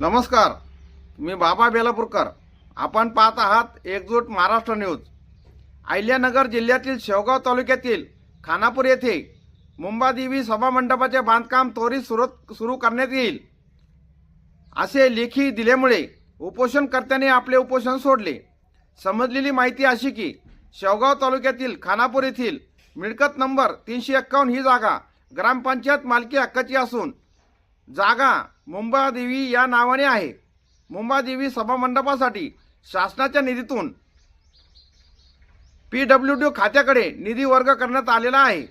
नमस्कार मी बाबा बेलापूरकर. आपण पाहत आहात एकजूट महाराष्ट्र न्यूज. अहिल्यानगर जिल्ह्यातील शेवगाव तालुक्यातील खानापूर येथे मुंबादेवी सभामंडपाचे बांधकाम त्वरित सुरू सुरू करण्यात येईल. असे लेखी दिल्यामुळे उपोषणकर्त्याने आपले उपोषण सोडले. समजलेली माहिती अशी की शेवगाव तालुक्यातील खानापूर येथील मिळकत नंबर तीनशे एक्कावन्न ही जागा ग्रामपंचायत मालकी हक्काची असून जागा मुंबादेवी या नावाने आहे. मुंबादेवी सभामंडपासाठी शासनाच्या निधीतून पी डब्ल्यू डी खात्याकडे निधी वर्ग करण्यात आलेला आहे.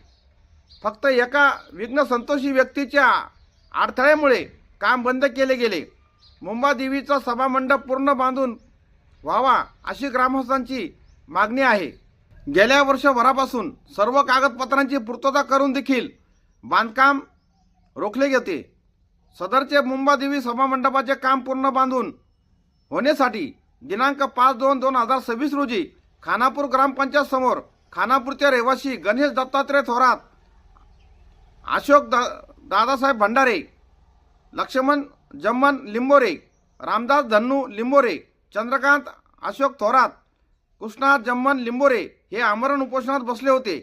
फक्त एका विघ्न संतोषी व्यक्तीच्या अडथळ्यामुळे काम बंद केले गेले. मुंबादेवीचा सभामंडप पूर्ण बांधून व्हावा अशी ग्रामस्थांची मागणी आहे. गेल्या वर्षभरापासून सर्व कागदपत्रांची पूर्तता करून देखील बांधकाम रोखले गेले. सदरचे मुंबादेवी सभामंडपाचे काम पूर्ण बांधून होण्यासाठी दिनांक पाच दोन दोन हजार सव्वीस रोजी खानापूर ग्रामपंचायत समोर खानापूरचे रहिवासी गणेश दत्तात्रय थोरात अशोक दा दादासाहेब भंडारे लक्ष्मण जम्मन लिंबोरे रामदास धन्नू लिंबोरे चंद्रकांत अशोक थोरात कृष्णा जम्मन लिंबोरे हे आमरण उपोषणात बसले होते.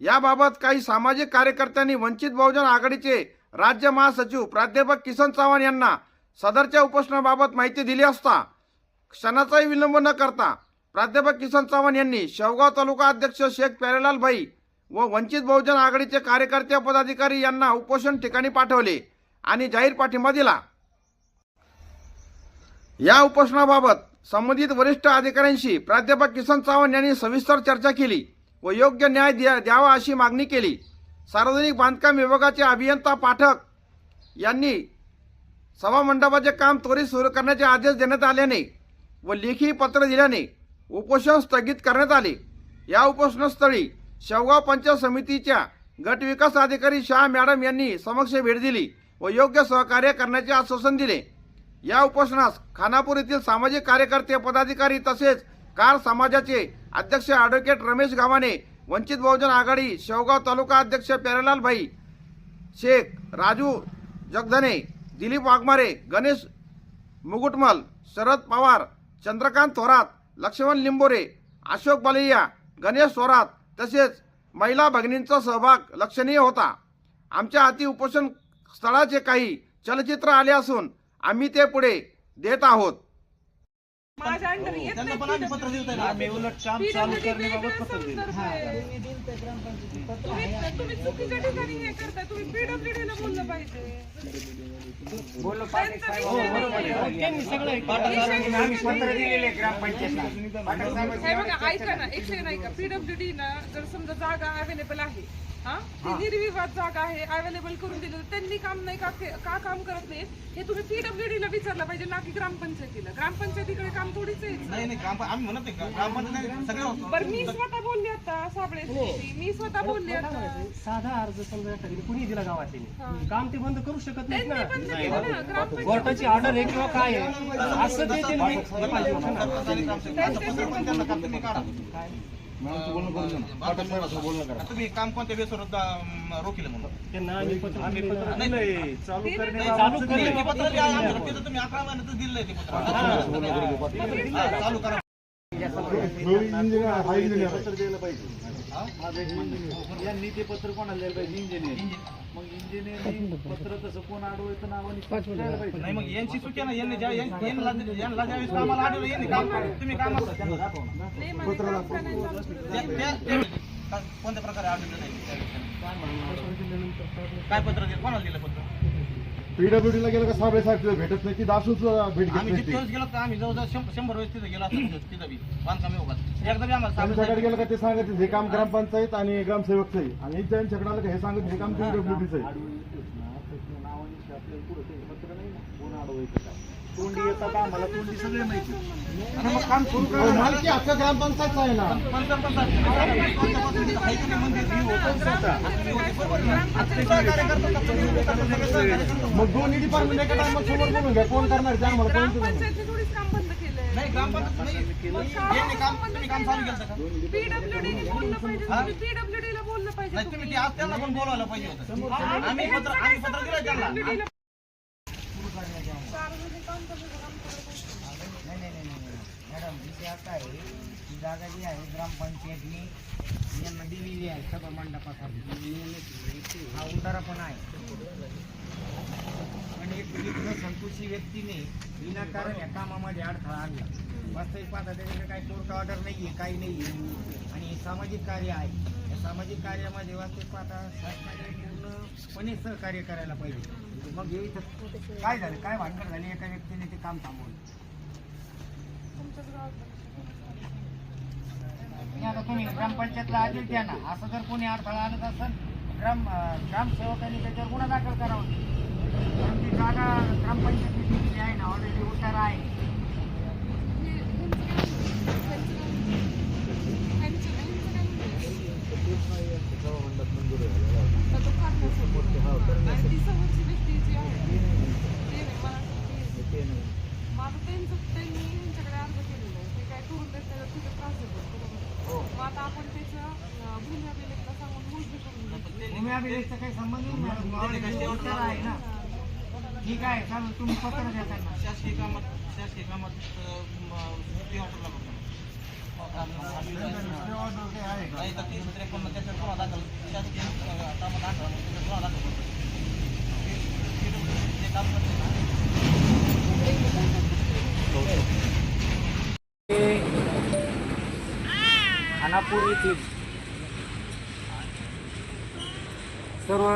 याबाबत काही सामाजिक कार्यकर्त्यांनी वंचित बहुजन आघाडीचे राज्य महासचिव प्राध्यापक किसन चव्हाण यांना सदरच्या उपोषणाबाबत माहिती दिली असता क्षणाचाही विलंब न करता प्राध्यापक किसन चव्हाण यांनी शेवगाव तालुका अध्यक्ष शेख प्यारेलाल भाई व वंचित बहुजन आघाडीचे कार्यकर्ते पदाधिकारी यांना उपोषण ठिकाणी पाठवले आणि जाहीर पाठिंबा दिला. या उपोषणाबाबत संबंधित वरिष्ठ अधिकाऱ्यांशी प्राध्यापक किसन चव्हाण यांनी सविस्तर चर्चा केली व योग्य न्याय द्या द्यावा अशी मागणी केली. सार्वजनिक बांधकाम विभागाचे अभियंता पाठक यांनी सभामंडपाचे काम त्वरित सुरू करण्याचे आदेश देण्यात आल्याने व लेखी पत्र दिल्याने उपोषण स्थगित करण्यात आले. या उपोषणस्थळी शेवगाव पंचायत समितीच्या गटविकास अधिकारी शाह मॅडम यांनी समक्ष भेट दिली व योग्य सहकार्य करण्याचे आश्वासन दिले. या उपोषणास खानापूर येथील सामाजिक कार्यकर्ते पदाधिकारी तसेच कार समाजाचे अध्यक्ष ॲडव्होकेट रमेश गावाने वंचित बहुजन आघाडी शेवगाव तालुका अध्यक्ष प्यारेलाल भाई शेख राजू जगधने दिलीप वाघमारे गणेश मुकुटमल शरद पवार चंद्रकांत थोरात लक्ष्मण लिंबोरे अशोक बालैया गणेश थोरात तसेच महिला भगिनींचा सहभाग लक्षणीय होता. आमच्या हाती उपोषण स्थळाचे काही चलचित्र आले असून आम्ही ते पुढे देत आहोत. माझ्या अंडर येत त्यांना नाही पण आम्ही पत्र दिलं ना. आम्ही उलट काम चालू करण्याबाबत पत्र दिलं तुम्ही तुम्ही चुकीच्या ठिकाणी हे करताय. तुम्ही पीडब्ल्यूडी ला बोललं पाहिजे. बोललो हो. त्यांनी सगळं. आम्ही पत्र दिलेले ग्रामपंचायतला हे बघा ऐका ना एक सेकंड ऐका. पीडब्ल्यूडी ना जर समजा जागा अवेलेबल आहे हा निर्विवाद जागा आहे अवेलेबल करून दिली त्यांनी काम नाही का का काम करत नाही हे तुम्ही पीडब्ल्यूडी ला विचारलं पाहिजे ना की ग्रामपंचायतीला ग्रामपंचायतीकडे काम थोडीच आहे नाही नाही ग्राम आम्ही म्हणत नाही का ग्रामपंचायत नाही, सगळे होतो बरं मी स्वतः बोलले आता साबळे मी स्वतः बोलले आता साधा अर्ज समजा एखाद्याने कुणी दिला गावातील काम ते बंद करू शकत नाहीत त्यांनी ना बंद केलं ना ग्रामपंचायत कोर्टाची ऑर्डर आहे किंवा काय आहे असं ते त्यांनी ग्रामसेवक. तुम्ही काम कोणत्या बेसवर रोखिले म्हणून? चालू करणे. तुम्ही अकरा महिन्यातच दिलंय ते पत्र. हा, चालू करा. पत्र द्यायला पाहिजे माझं एक म्हणणं आहे. यांनी ते पत्र कोणाला द्यायला पाहिजे? इंजिनियर मग इंजिनियर पत्र तसं कोण अडवायचं नावाने द्यायला पाहिजे? नाही मग यांची चुकी आहे ना यांनी ज्या यांना ज्यावेळेस कामाला काम तुम्ही काम करा, त्यांना दाखवा. कोणत्या प्रकारे आढळलं नाही? काय पत्र दिलं? कोणाला दिलं पत्र? पीडब्ल्यूडी ला गेलं का साबळे साहेब तिथं भेटत नाही की दासूच भेट घेत आम्ही नाही ती. वेळेस गेलो का आम्ही जवळजवळ शंभर शंभर वेळेस तिथे गेलो असतो तिथं बी. बांधकाम विभागात. एकदा बी आम्हाला त्यांच्याकडे साहेब- गेलं का ते सांगत हे काम ग्रामपंचायत आणि ग्रामसेवकचं आहे. आणि त्यांच्याकडे आलं का हे सांगत हे काम पीडब्ल्यूडीचं आहे. तोंडी येतात आम्हाला तोंडी सगळे माहिती. आणि मग काम सुरू अहो, मालकी हक्क ग्रामपंचायतचा आहे ना मग दोन्ही डिपार्टमेंट एका टाइमात समोर बोलून घ्या कोण करणार ते आम्हाला कोण ग्रामपंचायतने थोडीच काम बंद केलंय. नाही ग्रामपंचायत नाही. यांनी काम तुम्ही काम चालू केलं का? पीडब्ल्यूडी बोललं पाहिजे तुम्ही पीडब्ल्यूडी ला बोललं पाहिजे नाही तुम्ही ते आज त्यांना पण बोलायला पाहिजे होतं. आम्ही पत्र आम्ही पत्र दिलं त्यांना सार्वजनिक कामकाजाचं काम करत असतो. नाही नाही नाही नाही नाही. मॅडम म्हणजे विषय असा आहे ही जागा जी आहे ग्रामपंचायतने यांना दिलेली आहे सभा मंडपासाठी हा उतारा पण आहे. पण एक विघ्न संतोषी व्यक्तीने विनाकारण या कामामध्ये अडथळा आणला. वास्तविक पाहता त्याच्याकडे काही कोर्ट ऑर्डर नाही आहे काही नाही आहे आणि हे सामाजिक कार्य आहे. या सामाजिक कार्यामध्ये वास्तविक पाहता शासनाने पूर्णपणे सहकार्य करायला पाहिजे. मग हे इथं काय झालं? काय भांडण झाली? एका व्यक्तीने ते काम थांबवलं. आता तुम्ही ग्रामपंचायतला आदेश द्या ना. असं जर कोणी अडथळा आणत असेल ग्राम ग्रामसेवकांनी त्याच्यावर गुन्हा दाखल करावा. कारण ती जागा ग्रामपंचायतची आहे ना ऑलरेडी उतारा आहे हे- ह्यांचं काय म्हणणं? ह्यांचं काय म्हणणं? ह्यांचं- ह्यांचं काय म्हणणं? त्याचं फाटण्याचं. आणि ती समोरची व्यक्ती जी आहे ते नाही, मला वाटतं ते- मग आता त्यांचं त्यांनी ह्यांच्याकडे अर्ज केलेला आहे ते काय करून देत नाही तर तिथे त्रास देतात बरोबर मग आता आपण त्याचं अं, भूमी अभिलेखला सांगून मोजणी करून देतो भूमी अभिलेखचा काही संबंध नाही ऑलरेडी उतारा आहे ना ठीक आहे चालेल तुम्ही पत्र द्या त्यांना शासकीय कामात शासकीय कामात अं, म, ते ऑर्डरला बघा. नाही तर तीनशे त्रेपन्न त्याच्यावर गुन्हा दाखल शासकीय अं, कामात अठरा मग त्याच्यावर गुन्हा दाखल करतो. ते- ते- ते काम करते ना खानापूर येथील सर्व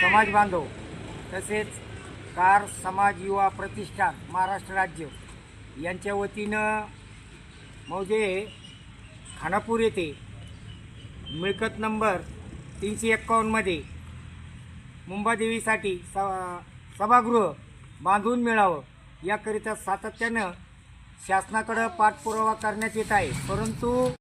समाज बांधव तसेच कार समाज युवा प्रतिष्ठान महाराष्ट्र राज्य यांच्या वतीनं मौजे खानापूर येथे मिळकत नंबर तीनशे एक्कावन्नमध्ये मुंबादेवीसाठी स सभागृह बांधून मिळावं. याकरिता सातत्यानं शासनाकडं पाठपुरावा करण्यात येत आहे. परंतु